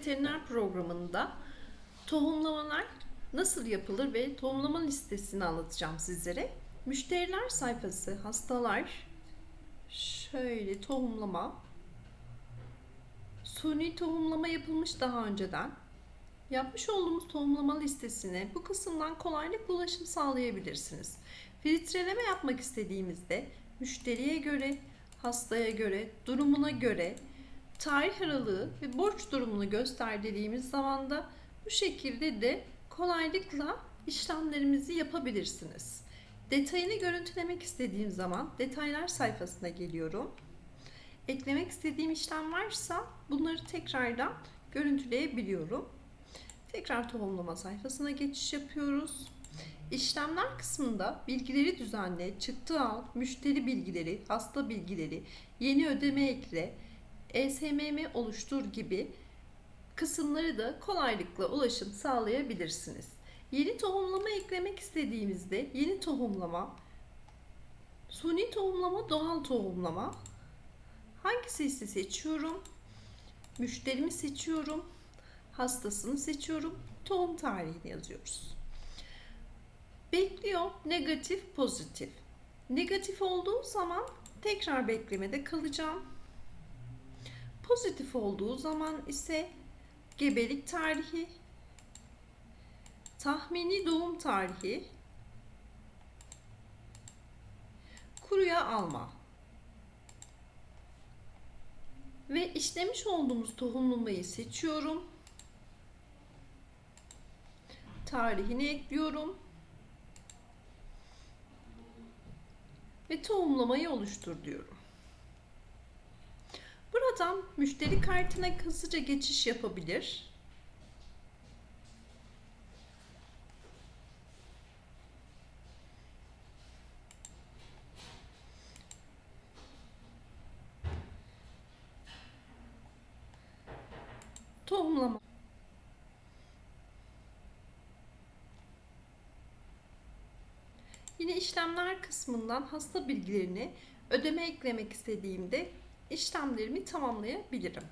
veteriner programında tohumlamalar nasıl yapılır ve tohumlama listesini anlatacağım sizlere. Müşteriler sayfası, hastalar, şöyle tohumlama, suni tohumlama yapılmış daha önceden. Yapmış olduğumuz tohumlama listesine bu kısımdan kolaylıkla ulaşım sağlayabilirsiniz. Filtreleme yapmak istediğimizde müşteriye göre, hastaya göre, durumuna göre tarih aralığı ve borç durumunu gösterdiğimiz zaman da bu şekilde de kolaylıkla işlemlerimizi yapabilirsiniz. Detayını görüntülemek istediğim zaman detaylar sayfasına geliyorum. Eklemek istediğim işlem varsa bunları tekrardan görüntüleyebiliyorum. Tekrar tohumlama sayfasına geçiş yapıyoruz. İşlemler kısmında bilgileri düzenle, çıktı al, müşteri bilgileri, hasta bilgileri, yeni ödeme ekle, ESMM oluştur gibi kısımları da kolaylıkla ulaşım sağlayabilirsiniz. Yeni tohumlama eklemek istediğimizde yeni tohumlama, suni tohumlama, doğal tohumlama hangisi ise seçiyorum. Müşterimi seçiyorum. Hastasını seçiyorum. Tohum tarihini yazıyoruz. Bekliyor negatif pozitif. Negatif olduğu zaman tekrar beklemede kalacağım. Pozitif olduğu zaman ise gebelik tarihi, tahmini doğum tarihi, kuruya alma ve işlemiş olduğumuz tohumlamayı seçiyorum. Tarihini ekliyorum. Ve tohumlamayı oluştur diyorum. Buradan müşteri kartına hızlıca geçiş yapabilir. Tohumlama. Yine işlemler kısmından hasta bilgilerini ödeme eklemek istediğimde işlemlerimi tamamlayabilirim.